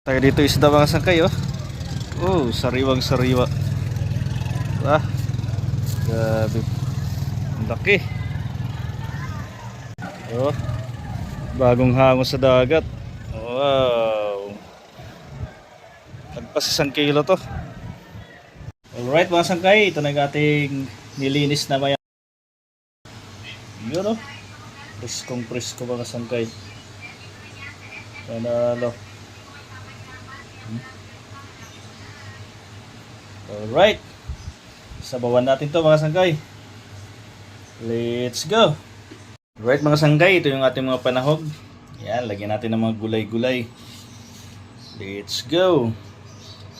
Tayo dito isda mga sangkay oh. Oh, sariwang sariwa. Ah. Grabe. Ang laki. Oh. Bagong hango sa dagat. Wow. Tagpas isang kilo to. Alright mga sangkay, ito na ating nilinis na maya. Yun oh. Preskong presko mga sangkay. Panalo. Alright. Sabawan natin to mga sangkay. Let's go. Alright mga sanggay, ito yung ating mga panahog. Yan, lagyan natin ng mga gulay-gulay. Let's go.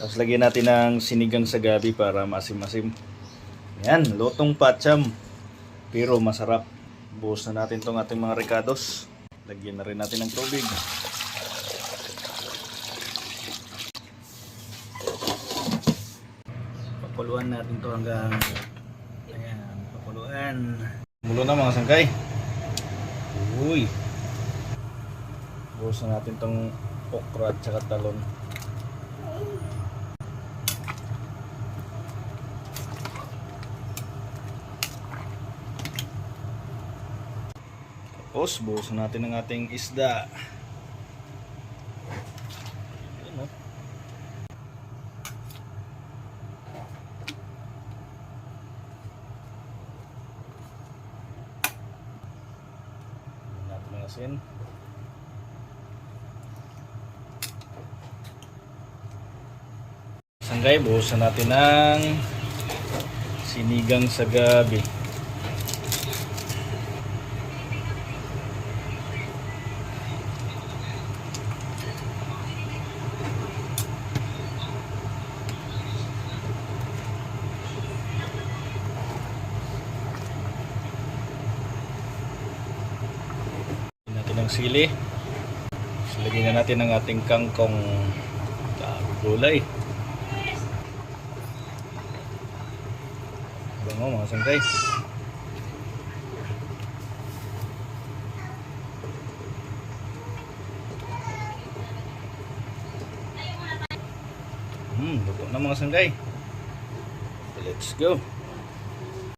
Tapos lagyan natin ng sinigang sa gabi para masim-masim. Yan, lotong patcham. Pero masarap. Buhos na natin tong ating mga ricados. Lagyan na rin natin ng tubig. Papuluan natin to hanggang ayan, papuluan. Mulo na mga sangkay. Uy. Buhos na natin tong okra at saka talon. Tapos, buhos na natin ang ating isda. Ayan, oh. Lagyan natin ng asin. Sanggay, buhusan natin ng sinigang sa gabi. Sili. Tapos Lagyan na natin ang ating kangkong ah, gulay. Bango mga sangkay. Hmm, luto na mga sangkay. Let's go.